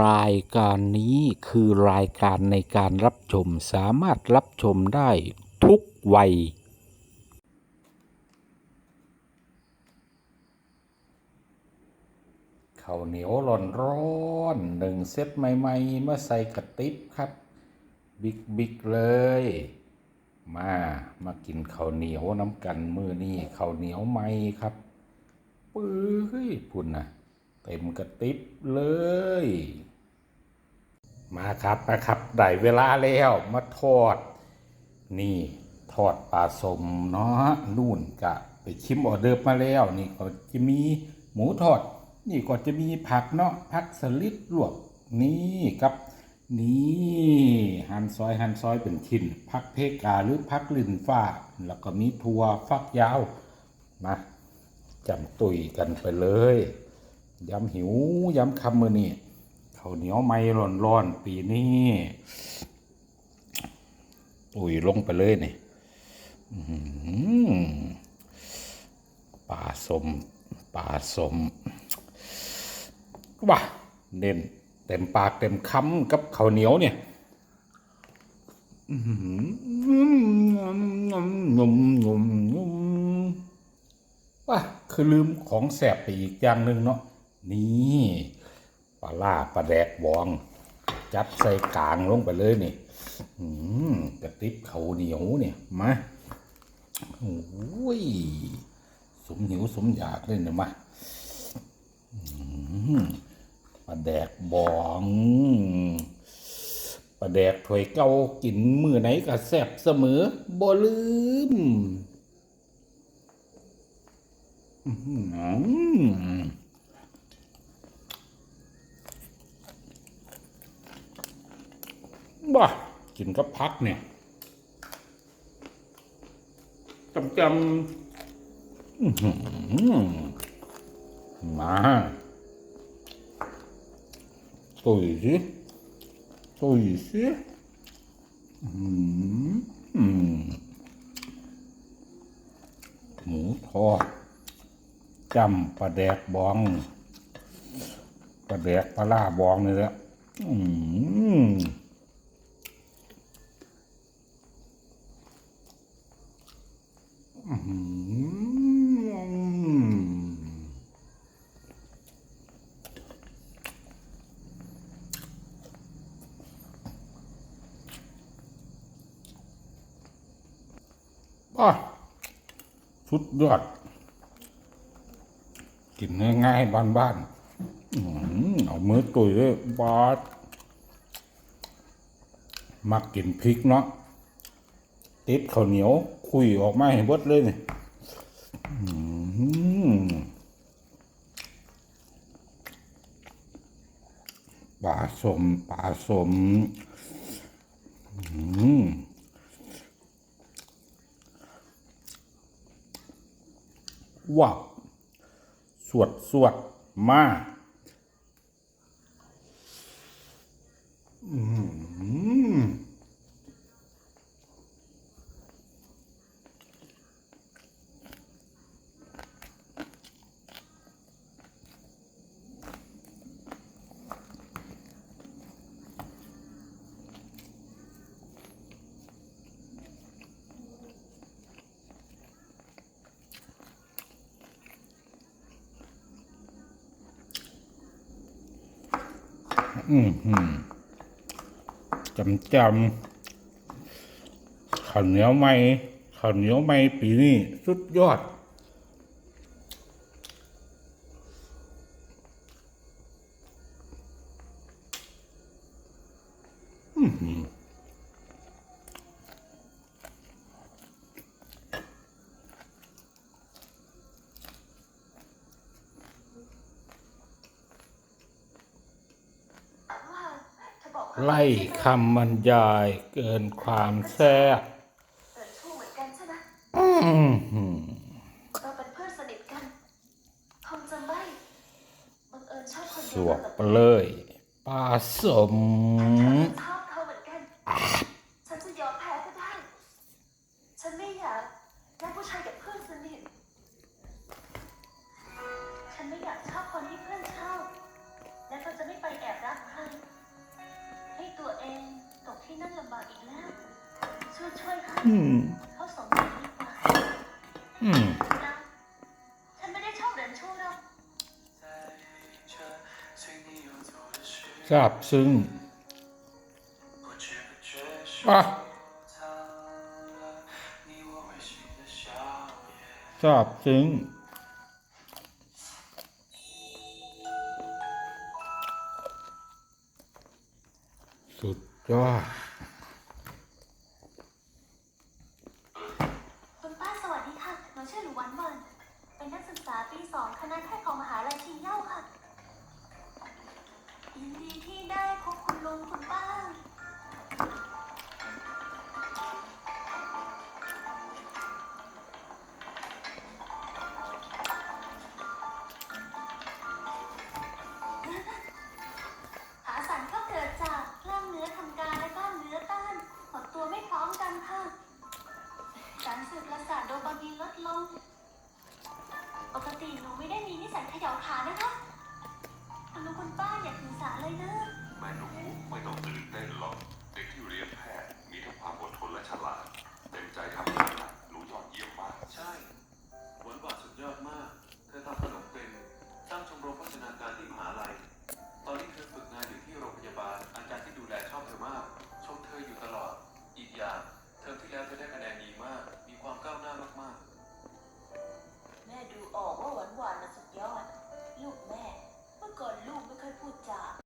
รายการนี้คือรายการในการรับชมสามารถรับชมได้ทุกวัย ข้าวเหนียวร้อนร้อนๆหนึ่งเซตใหม่ๆมาใส่กระติบครับ บิ๊กบิ๊กเลย มามากินข้าวเหนียวน้ำกันมือนี่ข้าวเหนียวไหมครับปื้ยพุ่นนะ เต็มกระติบเลย มาครับมาครับได้เวลาแล้วมาทอด นี่ทอดปลาสมเนาะนู่นกะไปชิมออเดอร์มาแล้ว นี่ก็จะมีหมูทอด นี่ก็จะมีผักเนาะผักสลิดลวกนี่กับนี่หั่นซอยหั่นซอยเป็นชิ้นผักเพกาหรือผักลินฟ้า แล้วก็มีถั่วฟักยาวมาจำตุยกันไปเลย ยำหิวยำคำมือนี่ข้าวเหนียวไม่ร้อนๆปีนี้อุ้ยลงไปเลยนี่อือหือปลาสมปลาสมว้าเน้นเต็มปากเต็มคำกับข้าวเหนียวเนี่ยอือหืองมงมงมงมว้าคือลืมของแสบไปอีกอย่างหนึ่งเนาะ นี่ปลาล่าปลาแดกบอง จัดใส่กลางลงไปเลยนี่กระติบเขาเหนียวเนี่ยมาโอ้ยสมหิวสมอยากเลยเนี่ยมาปลาแดกบองปลาแดกถวยเก่ากินมือไหนก็แซ่บเสมอบ่ลืมอื้อหือบ้า กินกับพักเนี่ยจำจำอื้อหือมาตุยสิตุยสิอื้อหืออืมหมูทอดจำปลาแดกบองปลาแดกปลาล่าบองนี่แหละอืม อะสุดยอด กินง่ายๆบ้านๆอื้อหือเอามือตุยเลยบาดมักกินพริกเนาะติดข้าวเหนียว คุยออกมาให้เบดเลยนี่ปลาสมปลาสม อื้อหือ ว้าวสวดสวดมา อืมจำจำข้าวเหนียวไหมข้าวเหนียวไหมปีนี้สุดยอด ไล่คำบรรยายเกินความแซ่บเกิดชู้เหมือนกันใช่ไหมอืมหืมเราเป็นเพื่อนสนิทกันคงจะไม่บังเอิญชอบคนสเดียววกับนกับไปเลยปลาสม ชอบ ที่นั่นลำบากอีกแล้วช่วยช่วยเขาอืมเขาสองคนดีกว่าอืมจับรซาบซึ้งอะซาบซึ้งสุดยอด ประสาทโดปามีนลดลง ปกติหนูไม่ได้มีนิสัยเขย่าขานะคะคุณลุงคุณป้าอย่าถือสาเลยนะ แม่หนูไม่ต้องตื่นเต้นหรอกเด็กที่เรียน